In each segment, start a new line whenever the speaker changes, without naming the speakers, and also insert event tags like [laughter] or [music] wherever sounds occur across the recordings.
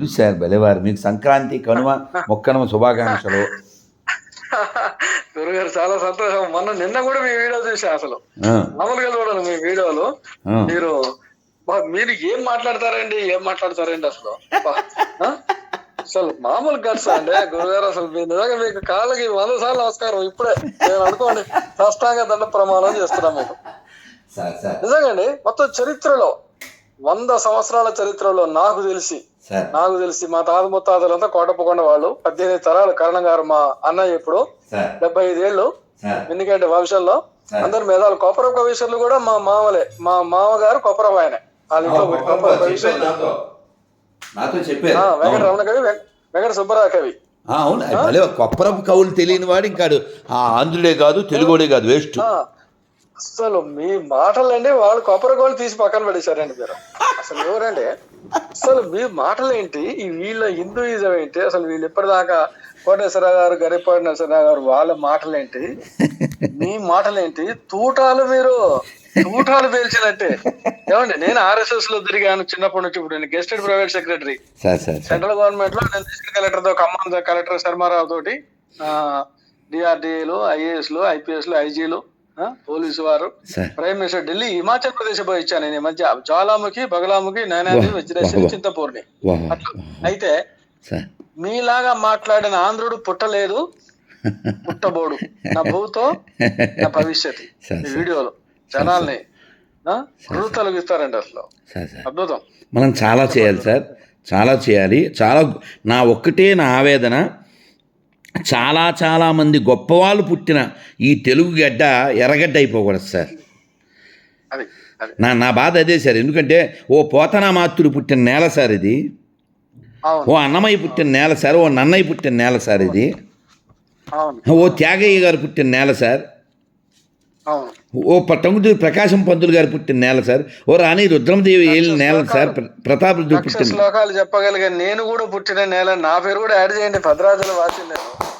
తెలుసు సార్ భలేవారు మీకు సంక్రాంతి కనుమ మొక్కనమ శుభాకాంక్షలు. [laughs]
గురుగారు చాలా సంతోషం. మొన్న నిన్న కూడా మీ వీడియో చూసా అసలు. మామూలుగా చూడను మీ వీడియోలు. మీరు మీరు ఏం మాట్లాడతారండి? ఏం మాట్లాడతారండి అసలు? అసలు మామూలు గట్స్ అండి. గురుగారు అసలు మీ నిజంగా మీకు కాళ్ళకి వంద సార్లు నమస్కారం. ఇప్పుడే నేను అనుకోండి సాష్టాంగ దండ ప్రమాణం చేస్తున్నా మీకు. నిజంగాండి మొత్తం చరిత్రలో వంద సంవత్సరాల చరిత్రలో నాకు తెలిసి నాకు తెలిసి మా తాత ముత్తాతలంతా కోటప్పకొండ వాళ్ళు పద్దెనిమిది తరాలు కరణం గారు మా అన్నయ్య ఇప్పుడు డెబ్బై ఐదేళ్ళు
సార్.
ఎందుకంటే వంశంలో అందరి మేధాలు కొప్పరం కవీశ్వరులు కూడా మా మామలే. మా మామగారు కొప్పరం ఆయన. వాళ్ళ ఇంట్లో కొప్పరం వెంకట రమణ కవి వెంక- వెంకట సుబ్బరావు కవి.
అవును. కొప్పరపు కవులు తెలియని వాడు ఇంకాడు. ఆ ఆంధ్రుడే కాదు తెలుగుడే కాదు వేస్ట్.
అసలు మీ మాటలండి వాళ్ళు కొప్పర గోళ్ళు తీసి పక్కన పడేశారండి మీరు. అసలు ఎవరండి? అసలు మీ మాటలు ఏంటి ఈ వీళ్ళ హిందూయిజం ఏంటి? అసలు వీళ్ళు ఇప్పటిదాకా కోటేశ్వరరావు గారు గరిపాటి నరసింహరావు గారు వాళ్ళ మాటలేంటి? మీ మాటలేంటి? తూటాలు మీరు. తూటాలు పేల్చినట్టే. ఏమండి నేను ఆర్ఎస్ఎస్లో తిరిగాను చిన్నప్పటి నుంచి ఇప్పుడు. నేను గెస్టెడ్ ప్రైవేట్ సెక్రటరీ. సెంట్రల్ గవర్నమెంట్లో నేను డిస్ట్రిక్ట్ కలెక్టర్తో ఖమ్మం కలెక్టర్ శర్మారావు తోటి డిఆర్డిఏలు ఐఏఎస్లు ఐపీఎస్లు ఐజీలు పోలీసు వారు. ప్రైమ్ మినిస్టర్ ఢిల్లీ హిమాచల్ ప్రదేశ్ పోయి ఇచ్చాను నేను ఈ మధ్య. జ్వాలాముఖి బగలాముఖి
వాహ్,
వజ్రేశ్వరి. చింతపూర్ణి అయితే
సార్.
మీలాగా మాట్లాడిన ఆంధ్రుడు పుట్టలేదు. [laughs] పుట్టబోడు. నా భూతో నా భవిష్యత్ ఈ వీడియోలో జనాల్ని తొలగిస్తారండి అసలు. అద్భుతం.
మనం చాలా చేయాలి సార్. చాలా చేయాలి. చాలా నా ఒక్కటే నా ఆవేదన. చాలా చాలా మంది గొప్పవాళ్ళు పుట్టిన ఈ తెలుగు గడ్డ ఎర్రగడ్డ అయిపోకూడదు సార్. నా నా బాధ అదే సార్. ఎందుకంటే ఓ పోతనామాత్రుడు పుట్టిన నేల సార్ ఇది. ఓ అన్నమయ్య పుట్టిన నేల సార్. ఓ నన్నయ్య పుట్టిన నేల సార్ ఇది. ఓ త్యాగయ్య గారు పుట్టిన నేల సార్. ఓ టంగుటూరి ప్రకాశం పంతులు గారు పుట్టిన నేల సార్. ఓ రాణి రుద్రమదేవి ఏలిన నేల సార్. ప్ర- ప్రతాపరుద్రుడు
లక్ష
పుట్టిన
శ్లోకాలు చెప్పగలిగే నేను కూడా పుట్టిన నేల నా పేరు కూడా యాడ్ చేయండి. భద్రాచల వాసి నేను.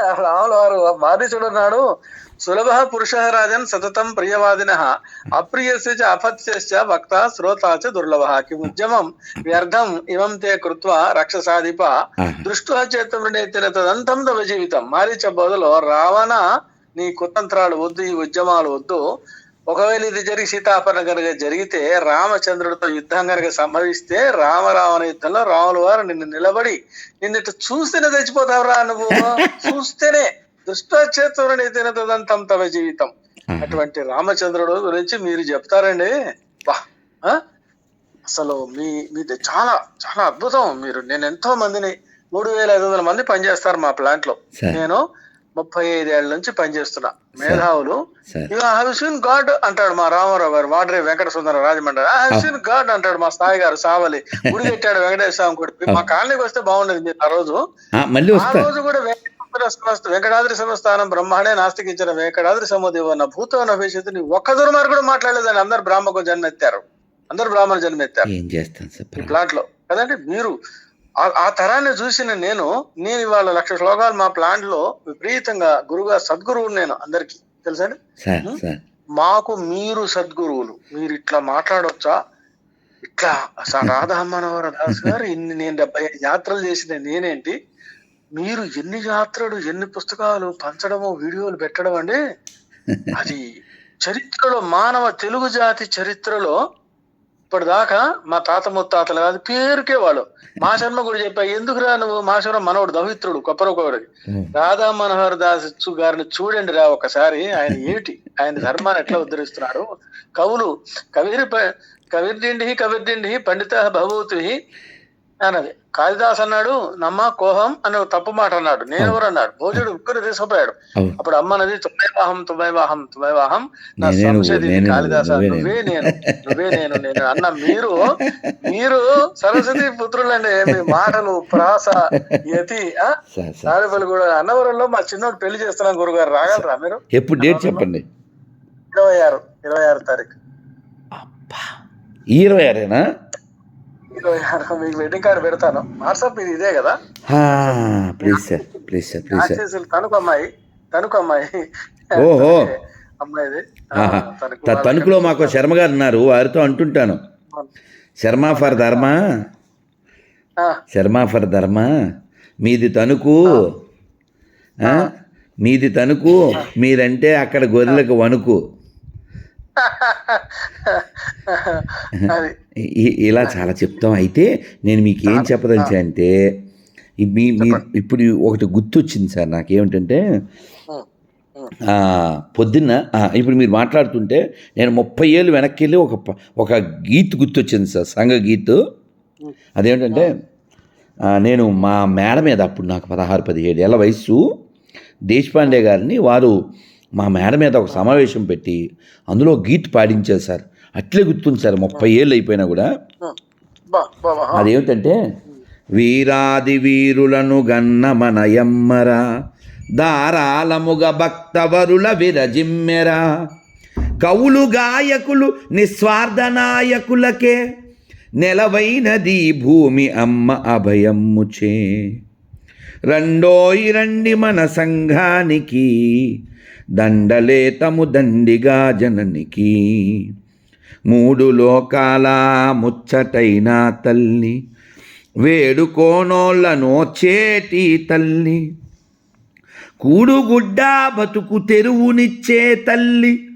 [laughs] రాముల వారు బాధిచుడున్నాడు సులభ పురుష రాజన్ సతతం ప్రియవాదిన. అప్రియస్య అపత్యశ్చ వక్త శ్రోత చ దుర్లభ. కిముద్యమం వ్యర్థం ఇమం తే కృత్వ రక్షసాధిప. దృష్ట్వా చేతమృణేతిన తదంతం తవ జీవితం. మారీచ బోధలో రావణ నీ కుతంత్రాలు వద్దు ఈ ఉద్యమాలు వద్దు. ఒకవేళ ఇది జరిగి సీతాపరణ కనుక జరిగితే రామచంద్రుడితో యుద్ధం కనుక సంభవిస్తే రామరావణ యుద్ధంలో రాముల వారు నిన్ను నిలబడి నిన్ను ఇట్లా చూస్తేనే చచ్చిపోతావురా నువ్వు. [laughs] చూస్తేనే దుష్టచేతుని తినదంతం తవ జీవితం. అటువంటి రామచంద్రుడు గురించి మీరు చెప్తారండి. బా ఆ? అసలు మీ మీది చాలా చాలా అద్భుతం. మీరు నేను ఎంతో మందిని మూడు వేల ఐదు వందల మంది పనిచేస్తారు మా
ప్లాంట్లో.
నేను ముప్పై ఐదేళ్ళ నుంచి పనిచేస్తున్నా. మేధావులు. హ్యావ్ సీన్ గాడ్ అంటాడు మా రామారావు గారు వాడరే Venkata Sundara Rajahmundry I have seen God అంటాడు మా స్థాయి గారు సావలి. గుడి కట్టాడు [laughs] వెంకటేశ్వర స్వామి గుడి. మా కాలనీకి వస్తే బాగుండేది మీరు ఆ రోజు.
ఆ,
రోజు కూడా సమస్త వెంకటాద్రి సంస్థానం బ్రహ్మాండే నాస్తికించిన వెంకటాద్రి సమదేవ నా భూతో నా భవిష్యత్తు ఒక్క దుర్మార్గుడు కూడా మాట్లాడలేదని అందరు బ్రాహ్మకు జన్మెత్తారు. అందరు బ్రాహ్మణ జన్మెత్తారు. ఈ ప్లాంట్లో కదండి? మీరు ఆ- తరాన్ని చూసిన నేను నేను ఇవాళ లక్ష శ్లోకాలు మా ప్లాంట్లో విపరీతంగా గురుగా సద్గురువు నేను అందరికి. తెలుసండి మాకు మీరు సద్గురువులు. మీరు ఇట్లా మాట్లాడొచ్చా? ఇట్లా. అసలు రాధా మనోహర దాస్ గారు ఇన్ని నేను డెబ్బై ఐదు యాత్రలు చేసిన నేనేంటి? మీరు ఎన్ని యాత్రలు ఎన్ని పుస్తకాలు పంచడము వీడియోలు పెట్టడం అండి? అది చరిత్రలో మానవ తెలుగు జాతి చరిత్రలో ఇప్పటిదాకా మా తాత ముత్తాతలు కాదు పేరుకే వాళ్ళు. మా శర్మ కూడా చెప్పా ఎందుకురా నువ్వు? మా శర్మ మనవడు దవిత్రుడు కొప్పరకొవడికి
ఉం.
రాధా మనోహర్ దాస్ గారిని చూడండి రా ఒకసారి. ఆయన ఏమిటి ఆయన ధర్మాన్ని ఎట్లా ఉద్ధరిస్తున్నాడు? కవులు కవిరి కవిర్దిండి కవిర్దిండి పండిత భవూతి అన్నది. కాళిదాస్ అన్నాడు నమ్మ కోహం అని తప్పు మాట అన్నాడు. నేను ఎవరు అన్నాడు? భోజుడు ఉక్కుని తీసుకుపోయాడు. అప్పుడు అమ్మ నది తుమ్మై వాహం తుమ్మై వాహం తుమ్మై వాహం నా
నేనే నువ్వు,
సంశయ
నేనే నువ్వు,
కాళిదాస
నువ్వే
నేను. నువ్వే నేను నేను అన్న మీరు మీరు సరస్వతి పుత్రులండి. మీ మాటలు ప్రాస యతి ఆ?
Sir sir.
తాడేపల్లి కూడా అన్నవరంలో మా చిన్నోడు పెళ్ళి చేస్తున్నాం గురుగారు. రాగలరా మీరు?
ఎప్పుడు డేట్ చెప్పండి.
ఇరవై ఆరు ఇరవై ఆరు తారీఖు.
ఇరవై ఆరేనా?
మీకు వెడ్డింగ్ కార్డు పెడతాను. వాట్సాప్ ఇది ఇదే కదా?
Please sir please sir please sir.
Tanuku అమ్మాయి తణుకు అమ్మాయి.
ఓహో.
అమ్మాయిది.
తణుకులో మాకు శర్మ గారు ఉన్నారు వారితో అంటుంటాను. శర్మ ఫర్ ధర్మ. శర్మ ఫర్ ధర్మ. మీది తణుకు? మీది తణుకు. మీరంటే అక్కడ గొర్రెలకు వణుకు. ఇలా చాలా చెప్తాం. అయితే నేను మీకు ఏం చెప్పదలిచా అంటే మీ మీ ఇప్పుడు ఒకటి గుర్తొచ్చింది సార్ నాకేమిటంటే పొద్దున్న ఇప్పుడు మీరు మాట్లాడుతుంటే నేను ముప్పై ఏళ్ళు వెనక్కి వెళ్ళి ఒక ఒక గీత్ గుర్తొచ్చింది సార్ సంఘ గీత్. అదేంటంటే ఆ, నేను మా మేడ మీద అప్పుడు నాకు పదహారు పదిహేడు ఏళ్ళ వయసు దేశపాండే గారిని వారు మా మేడ మీద ఒక సమావేశం పెట్టి అందులో గీత్ పాడించారు సార్. అట్లే గుర్తుంది సార్ ముప్పై ఏళ్ళు అయిపోయినా కూడా. అదేమిటంటే వీరాది వీరులను గన్న మనయమ్మరా దారాలముగ భక్తవరుల విరజిమ్మెరా. కవులు గాయకులు నిస్వార్థ నాయకులకే నెలవైనది భూమి అమ్మ అభయమ్ముచే. రెండోయి రండి మన సంఘానికి దండలేతము దండిగా జననికి. మూడు లోకాల ముచ్చటైన తల్లి వేడుకోనోళ్ళను చేటి తల్లి. కూడుగుడ్డ బతుకు తెరువునిచ్చే తల్లి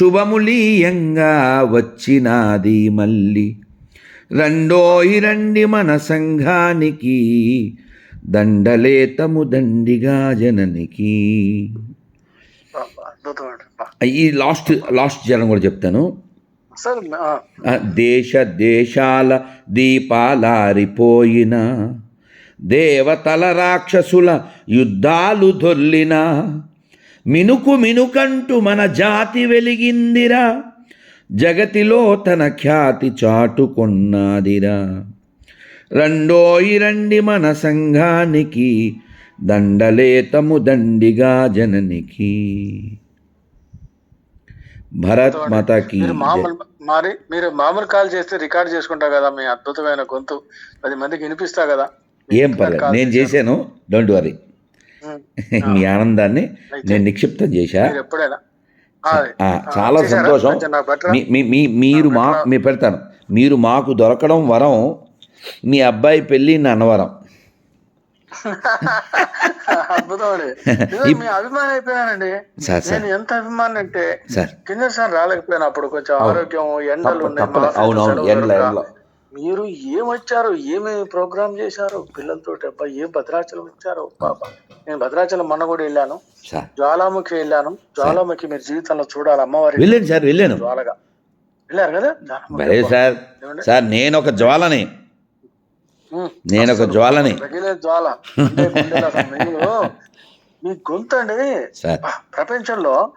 శుభములీయంగా వచ్చినాది మళ్ళీ రెండోయి రండి మన సంఘానికి దండలేతము దండిగా జననికి
బా, బా, అద్భుతం అండి. బా.
ఈ లాస్ట్ లాస్ట్ జనం కూడా చెప్తాను. దేశ దేశాల దీపాలారిపోయిన దేవతల రాక్షసుల యుద్ధాలు దొర్లిన మినుకు మినుకంటూ మన జాతి వెలిగిందిరా జగతిలో తన ఖ్యాతి చాటుకొన్నాదిరా. రెండోయి రండి మన సంఘానికి దండలేతము దండిగా జననికి. భరత్ మాతకి
మీరు మామూలు మరి మీరు మామూలు కాల్ చేస్తే రికార్డ్ చేసుకుంటా కదా మీ అద్భుతమైన గొంతు. పది మందికి వినిపిస్తా కదా.
ఏం పర్లేదు. నేను చేశాను. డోంట్ వరీ [laughs] మీ ఆనందాన్ని నేను నిక్షిప్తం చేశా. చాలా? సంతోషం? మీ- మీరు మా మీ పెడతాను. మీరు మాకు దొరకడం వరం. మీ అబ్బాయి పెళ్ళి నన్నవరం
అద్భుతం అండి [laughs] మీ అభిమానం అయిపోయానండి. నేను ఎంత అభిమానం అంటే కింద సార్ రాలేకపోయినా అప్పుడు కొంచెం ఆరోగ్యం ఎండలు ఉన్నాయి. మీరు ఏం వచ్చారు? ఏమి ప్రోగ్రామ్ చేశారు? పిల్లలతో అబ్బా ఏం భద్రాచలం వచ్చారు? పాప నేను భద్రాచలం మొన్న కూడా వెళ్ళాను. జ్వాలాముఖి వెళ్ళాను. జ్వాలాముఖి మీరు జీవితంలో చూడాలి అమ్మవారి
వెళ్ళాను సార్ వెళ్ళాను.
జ్వాలగా. వెళ్ళారు కదా?
సార్. సార్ నేను ఒక జ్వాలని. నేను ఒక జ్వాలని.
జ్వాల. మీ గొంతు అండి. ప్రపంచంలో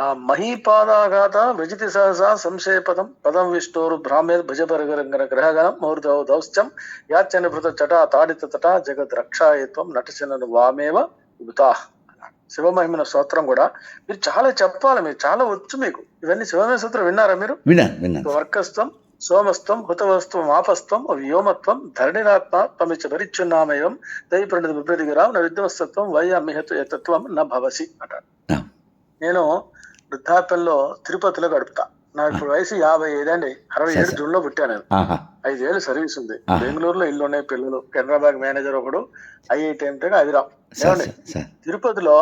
ఆ మహీపాదాఘాత విజితి సహస సంశయపదం పదం విష్ణోరు బ్రాహ్మేర్ భుజపరగరంగన గ్రహగణం మౌర్ధౌ దౌశ్చం యాచనభృత చట తాడిత తట జగద్ రక్షాయత్వం నటచనను వామేవ ఉతా. శివమహిమన స్తోత్రం కూడా. మీరు చాలా చెప్పాలి మీరు చాలా వచ్చు మీకు. ఇవన్నీ శివమహిమ సూత్రం విన్నారా మీరు?
విన్నాను విన్నాను
వర్కస్త్వం సోమస్త్వం హుతవస్త్వం ఆపస్త్వం వ్యోమత్వం ధరణిరాత్మ తమిచ పరిచ్చున్నామయం దై ప్రణిత విభ్రతిగిరాం విద్వస్తత్వం వయ్యామిహతు యతత్వం న భవసి అంటారు
ఆ,
నేను వృద్ధాప్యంలో తిరుపతిలో గడుపుతా. నాకు ఇప్పుడు వయసు యాభై ఐదండి అరవై ఏడు జూన్లో పుట్టాను నేను. ఐదేళ్ళు సర్వీస్ ఉంది. బెంగళూరులో ఇల్లు ఉన్నాయి పిల్లలు. కెనరా బ్యాంక్ మేనేజర్ ఒకడు ఐఐటి ఏమండి?
Sir, sir.
తిరుపతిలో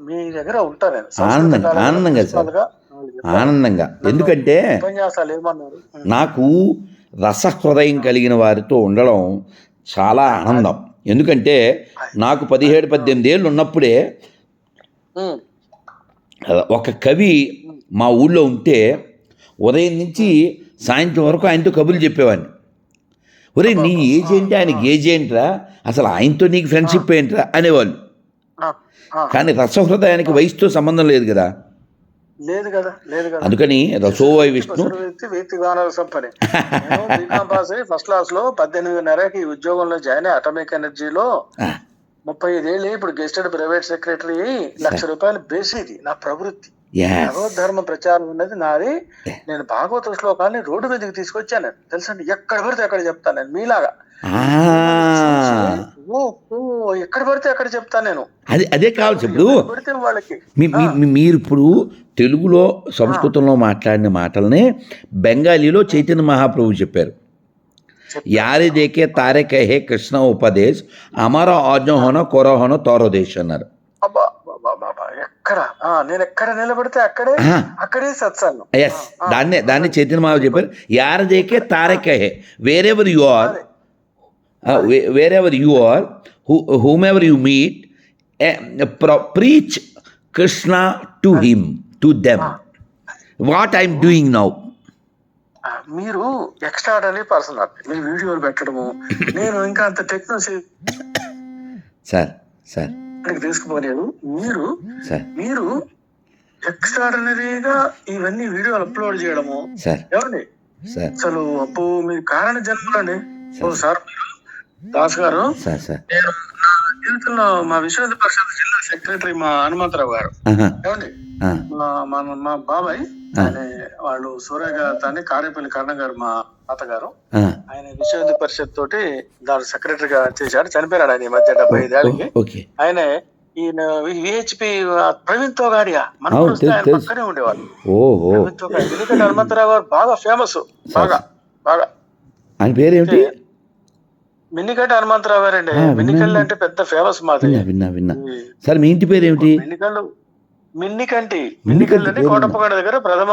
మీ దగ్గర ఉంటా నేను.
ఆనందంగా, ఎందుకంటే నాకు రసహృదయం కలిగిన వారితో ఉండడం చాలా ఆనందం. ఎందుకంటే నాకు పదిహేడు పద్దెనిమిది ఏళ్ళు ఉన్నప్పుడే. ఒక కవి మా ఊళ్ళో ఉంటే ఉదయం నుంచి సాయంత్రం వరకు ఆయనతో కబుర్లు చెప్పేవాడిని. ఒరే నీ ఏజ్ ఏంటి ఆయనకి ఏజ్ ఏంట్రా అసలు ఆయనతో నీకు ఫ్రెండ్షిప్ ఏంట్రా? అనేవాళ్ళు. కానీ రసహృదయానికి వయసుతో సంబంధం లేదు కదా.
లేదు కదా లేదు కదా.
అందుకని రసోవై విష్ణు
వ్యక్తి గానాల సంపని. పాస్ అయ్యి ఫస్ట్ క్లాస్లో పద్దెనిమిదిన్నరకి ఉద్యోగంలో జాయిన్ అయ్యి అటమిక్ ఎనర్జీలో ముప్పై ఐదేళ్ళు ఇప్పుడు గెస్టెడ్ ప్రైవేట్ సెక్రటరీ లక్ష రూపాయలు బేసిది నా ప్రవృత్తి. ధర్మ ప్రచారం ఉన్నది నాది. నేను భాగవత శ్లోకాన్ని రోడ్డు మీదకి తీసుకొచ్చాను. తెలుసండి? ఎక్కడ పడితే అక్కడ చెప్తాను నేను మీలాగా. ఎక్కడ పడితే అక్కడ చెప్తాను నేను.
అది అదే కావచ్చు ఇప్పుడు మీరు ఇప్పుడు తెలుగులో సంస్కృతంలో మాట్లాడిన మాటల్ని బెంగాలీలో చైతన్య మహాప్రభు చెప్పారు. యారి దేకే తారే కహే కృష్ణ ఉపదేశ్ అమర ఆజ్ఞ హోనో కొర హోనో తోరదేశ్ అన్నారు.
ఎక్కడ? నేను ఎక్కడ నిలబడితే అక్కడే
ఆహా.
అక్కడే సత్సంగం.
ఎస్ దాన్నే దాన్ని చైతన్య మహారాజ్ చెప్పారు. యార్ దేకే తారే కహే wherever you are wherever you are whomever you meet preach Krishna to him to them what I'm doing now
మీరు ఎక్స్ట్రాడనరీ పర్సన్ మీరు వీడియోలు పెట్టడము నేను ఇంకా అంత టెక్నాలజీ
సార్ సార్
తీసుకుపోలేదు. మీరు మీరు ఎక్స్ట్రాడనరీగా ఇవన్నీ వీడియోలు అప్లోడ్ చేయడము.
సార్ సార్
అసలు అప్పు మీ కారణ జన్మలండి ఓ సార్ మీరు దాస్ గారు?
Sir sir.
నేను నా జీవితంలో మా విశ్వ పరిషత్ జిల్లా సెక్రటరీ మా హనుమంతరావు గారు. ఏమండి? మా మన మా బాబాయ్ వాళ్ళు సూర్యగాత అని కారేపల్లి కర్ణ గారు మా తాతగారు. ఆయన విశ్వ పరిషత్ తోటి దాని సెక్రటరీగా చేశాడు చనిపోయాడు ఆయన ఈ మధ్య డెబ్బై ఐదేళ్ళకి ఆయనే ఈయన విహెచ్పి ప్రవీణ్ తోగాడియా మన ఆయన. పక్కనే ఉండేవాళ్ళు.
ఓహో.
ప్రవీణ్ తోగాడి ఎందుకంటే హనుమంతరావు గారు బాగా ఫేమస్ బాగా బాగా.
ఆయన పేరేమిటి?
మిన్నికంటి హనుమంతరావు గారండి. మిన్నికల్లి
విన్నాను.
అంటే పెద్ద ఫేమస్ మాది.
విన్నా విన్నా సార్ మీ ఇంటి పేరేమిటి?
మిన్నికల్లు మిన్నికంటి.
మిన్నికంటి
మిన్నికల్లి అని
పేరు
కోటప్పగడ దగ్గర ప్రథమ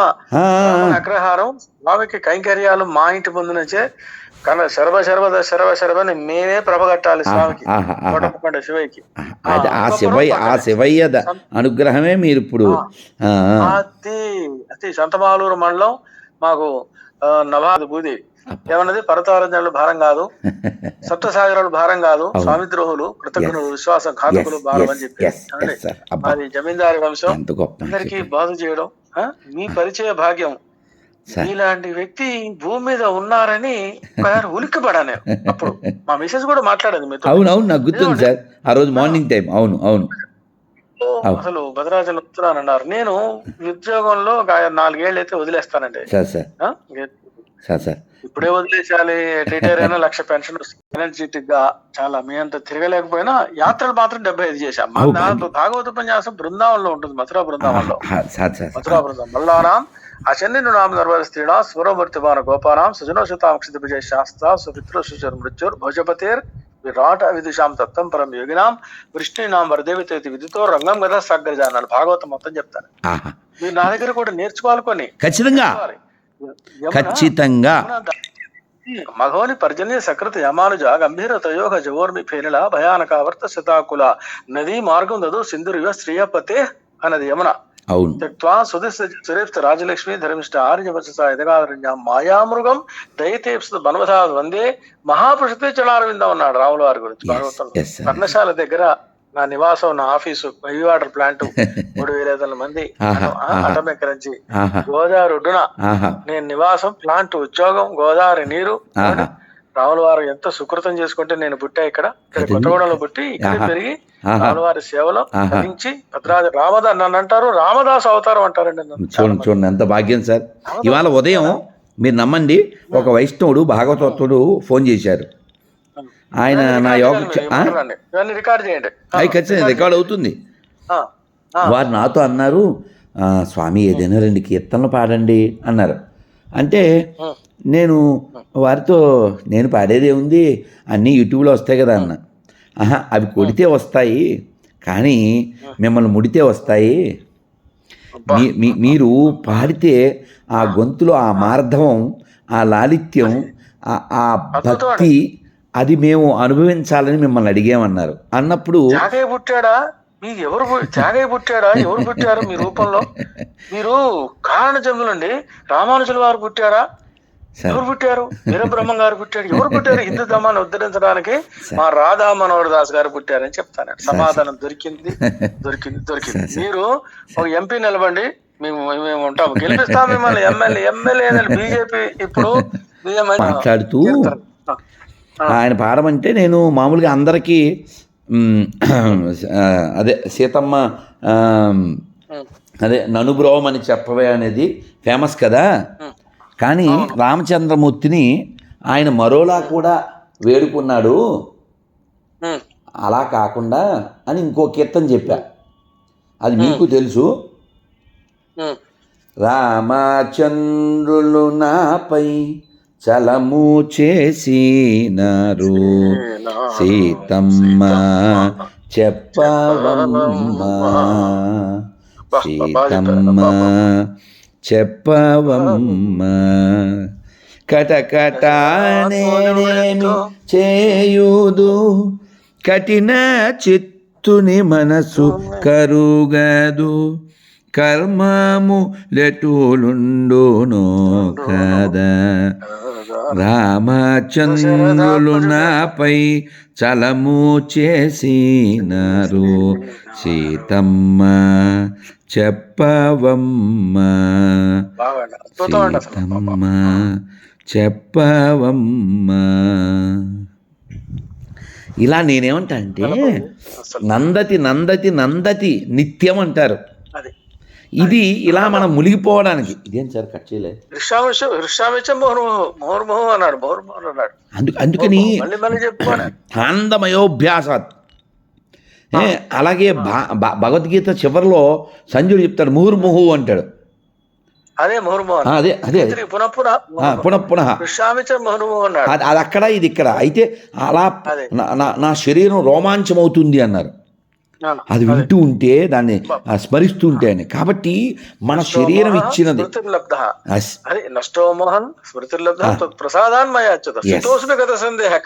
అగ్రహారం స్వామికి కైంకర్యాలు మా ఇంటి ముందు నుంచే కన శర్వ శర్వద శర్వ శర్వని మేమే ప్రభగట్టాలి స్వామికి. కోటప్పకొండ శివయ్యకి.
ఆ శివయ్య ఆ. శివయ్య అనుగ్రహమే మీరు ఇప్పుడు.
అతి అతి సంతమాలూరు మండలం మాకు నవాది బూది. ఏమన్నది? పర్వతారంజనులు భారం కాదు. సప్తసాగరాలు భారం కాదు.
అవును.
స్వామి ద్రోహులు కృతజ్ఞులు విశ్వాసం ఘాతకులు భారం అని చెప్పి మాది జమీందారి వంశం. అందరికి బాధ చేయడం? మీ పరిచయ భాగ్యం. ఇలాంటి వ్యక్తి భూమి మీద ఉన్నారని ఒకసారి ఉలిక్కిపడా నేను అప్పుడు. మా మిసెస్ కూడా మాట్లాడింది మీతో.
అవును అవును నాకు గుర్తుంది సార్ ఆ రోజు మార్నింగ్ టైం అవును అవును.
అసలు భద్రాచలం వస్తున్నానన్నారు నేను ఉద్యోగంలో నాలుగేళ్ళు అయితే వదిలేస్తానండి.
Sir sir.
ఇప్పుడే వదిలేసాలి రిటైర్ అయినా లక్ష పెన్షన్ ఎనర్జెటిక్గా చాలా మీ అంత తిరగలేకపోయినా యాత్రలు మాత్రం డెబ్బై ఐదు చేశాం. భాగవత ఉపన్యాసం బృందావనంలో ఉంటుంది మథురా బృందావనంలో. మథురా బృందం మల్లానాం అచన్నిను నామ నిర్వహిస్తీడా స్వరమూర్తి బాణ గోపానాం సుజనోషితాంక్షిత విజయ శాస్త్ర సుపితృ సుచర్ మృత్యుర్ భోజపతేర్ విరాట విదుషాం తత్వం పరం యోగినాం వృష్ణినాం వరదేవితేతి విధితో రంగం కదా సగ్గరజ అన్నాడు భాగవతం మొత్తం చెప్తాను. మీరు నా దగ్గర కూడా నేర్చుకోవాలి కొన్ని.
ఖచ్చితంగా. ఖచ్చితంగా.
మఘోని పర్జన్య సకృత యమానుజ గంభీర తయోగ జవోర్మి ఫేనిల భయానకావర్త శతాకుల. నదీ మార్గం దదు సింధురివ శ్రీయపతే అన్నది యమున.
అవును.
త్యక్వా సురేప్త రాజలక్ష్మి ధర్మిష్ట ఆర్యవచస ఎదగారణ్య మాయామృగం దయతేప్స బన్వధా వందే మహాపురుషతే చలారవిందం అన్నాడు రాముల వారి గురించి
sir.
పర్ణశాల దగ్గర నా నివాసం నా ఆఫీసు హెవీ వాటర్ ప్లాంట్ మూడు వేల ఐదు వందల మంది. [laughs] అటమెక్కరించి గోదావరి ఒడ్డున నేను నివాసం ప్లాంట్ ఉద్యోగం గోదావరి నీరు రాముల వారు ఎంత సుకృతం చేసుకుంటే నేను పుట్టా ఇక్కడ ఇక్కడ. కొత్తగూడలో పుట్టి ఇక్కడ. పెరిగి రాముల వారి సేవలో. ధరించి భద్రాజ రామదా నన్ను అంటారు రామదాస్ అవతారం అంటారండి.
చూడండి చూడండి ఎంత భాగ్యం సార్ ఇవాళ ఉదయం మీరు నమ్మండి ఒక వైష్ణవుడు భాగవతత్వుడు ఫోన్ చేశారు ఆయన నా యోగ
రికార్డ్ చేయండి,
అవి ఖచ్చితంగా రికార్డ్ అవుతుంది. వారు నాతో అన్నారు "ఆ, స్వామి ఏదైనా రెండు కీర్తనలు పాడండి అన్నారు. అంటే. నేను వారితో నేను పాడేదే ఉంది అన్నీ యూట్యూబ్లో వస్తాయి కదా అన్న. ఆహా అవి కొడితే వస్తాయి కానీ మిమ్మల్ని ముడితే వస్తాయి. మీరు పాడితే ఆ గొంతులో ఆ మార్ధవం ఆ లాలిత్యం ఆ- ఆ భక్తి అది మేము అనుభవించాలని మిమ్మల్ని అడిగామన్నారు. అన్నప్పుడు
జాగయ్య పుట్టాడా? మీకు ఎవరు జాగయ్య పుట్టాడా? ఎవరు పుట్టారు మీ రూపంలో? మీరు కారణ జన్ములండి రామానుజుల వారు పుట్టారా? ఎవరు పుట్టారు? వీరబ్రహ్మం గారు పుట్టారు ఎవరు పుట్టారు? హిందూ ధర్మాన్ని ఉద్ధరించడానికి మా రాధా మనోహర్ దాస్ గారు పుట్టారని చెప్తాను సమాధానం దొరికింది. దొరికింది దొరికింది. మీరు ఒక ఎంపీ నిలబండి. మేము మేము ఉంటాము. గెలిపిస్తాం మిమ్మల్ని. ఎమ్మెల్యే ఎమ్మెల్యే బీజేపీ ఇప్పుడు
మాట్లాడుతూ ఆయన పాడమంటే నేను మామూలుగా అందరికీ అదే సీతమ్మ అదే ననుబ్రోవమని చెప్పవే అనేది ఫేమస్ కదా. కానీ రామచంద్రమూర్తిని ఆయన మరోలా కూడా వేడుకున్నాడు. అలా కాకుండా అని ఇంకో కీర్తన చెప్పా. అది మీకు తెలుసు. రామచంద్రులు నాపై చలము చేసినారు. సీతమ్మ చెప్పవమ్మ. సీతమ్మ చెప్పవమ్మ. కటకటానేమి చేయుదు. కఠిన చిత్తుని మనసు కరుగదు. కర్మము లెటులుండును కదా? రామచంద్రులు నాపై చలము చేసినారు సీతమ్మ చెప్పవమ్మ సీతమ్మ చెప్పవమ్మ. ఇలా నేనేమంటా అంటే నందతి నందతి నందతి నిత్యం అంటారు. ఇది ఇలా మనం మునిగిపోవడానికి. ఇదేం సార్ కట్ చేయలే?
హృషామిష హృషామిచ్చ మోహర్మోహు మోహర్మోహు అన్నాడు
అందుకని
మళ్ళీ మళ్ళీ చెప్పుకోనే
ఆనందమయోభ్యాసాత్ ఏ, అలాగే భా- భ- భగవద్గీత చివరిలో సంజయుడు చెప్తాడు ముహుర్ముహు అంటాడు.
అదే
అదే అదే అదే.
పునః పునః
ఆ, పునః పునః.
హృషామిచ్చ మోహర్మోహు అన్నాడు.
అది అక్కడ ఇది ఇక్కడ. అయితే అలా. నా- నా- నా శరీరం రోమాంచమవుతుంది అన్నారు. అది వింటూ ఉంటే దాన్ని స్మరిస్తూ ఉంటే అని. కాబట్టి మన శరీరం ఇచ్చినది.
స్మృతిర్లబ్ధ.
అస్-
అది నష్టో మోహన్ స్మృతిర్లబ్ధ ప్రసాదాన్ మయాచ్యుత
Yes.
శీతోష్ణ గత సందేహ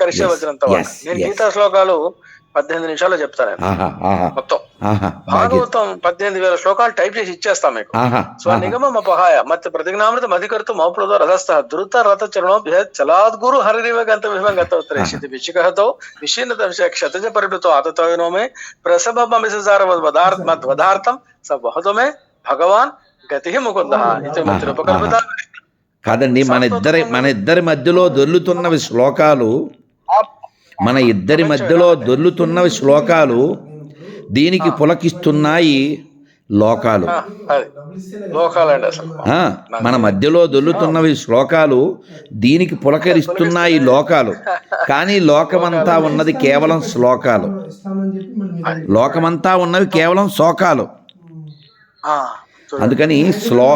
Yes.
నేను. గీతా శ్లోకాలు పద్దెనిమిది నిమిషాలు చెప్తాను నేను. మొత్తం. భాగవతం పద్దెనిమిది వేల శ్లోకాలు టైప్ చేసి ఇచ్చేస్తాం మీకు.
ఆహా
స్వనిగమం అపహాయ మత్త ప్రతిజ్ఞామృతం అధికర్తం మౌప్రదో రథస్థ ధృత రథ చరణో చలాద్గురు హరిరివ గంత విహం గత ఉత్తరేషితి విచికహతో విషీన్నత విషయ క్షతజ పరిణతో ఆతతోనో మే ప్రసభ మిసార వదార్థం స వహతో మే భగవాన్ గతి ముకుంద ఇది ఉపకల్పిత
కాదండి మన ఇద్దరి మన ఇద్దరి మధ్యలో దొర్లుతున్నవి శ్లోకాలు మన ఇద్దరి మధ్యలో దొర్లుతున్నవి శ్లోకాలు దీనికి పులకిస్తున్నాయి లోకాలు. మన మధ్యలో దొల్లుతున్నవి శ్లోకాలు దీనికి పులకరిస్తున్నాయి లోకాలు. కానీ లోకమంతా ఉన్నది కేవలం శ్లోకాలు. లోకమంతా ఉన్నవి కేవలం శోకాలు. అందుకని శ్లో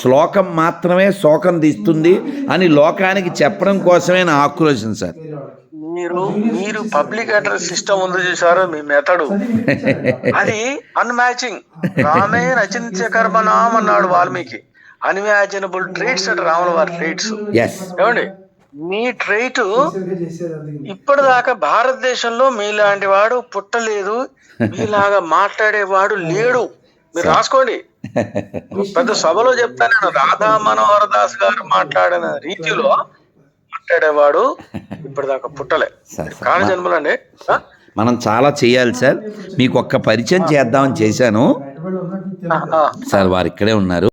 శ్లోకం మాత్రమే శోకం తీస్తుంది అని లోకానికి చెప్పడం కోసమే నా ఆక్రోశం సార్.
మీరు మీరు పబ్లిక్ అడ్రస్ సిస్టమ్ ఉంది చూసారు మీ మెథడు అది అన్మ్యాచింగ్ రామే నచింత్య కర్మనాం అన్నాడు వాల్మీకి. అన్మ్యాచనబుల్ ట్రేట్స్ అంటే రాముల వారి ట్రేట్స్ ఏమండి? మీ ట్రైట్ ఇప్పటిదాకా భారతదేశంలో మీలాంటి వాడు పుట్టలేదు మీలాగా మాట్లాడేవాడు లేడు. మీరు రాసుకోండి. [laughs] పెద్ద సభలో చెప్తాను నేను రాధా మనోహర్ దాస్ గారు మాట్లాడిన రీతిలో మాట్లాడేవాడు ఇప్పటిదాకా పుట్టలే. జన్మలండి ఆ?
మనం చాలా చేయాలి సార్. మీకు ఒక్క పరిచయం చేద్దామని చేశాను. సార్ వారు ఇక్కడే ఉన్నారు.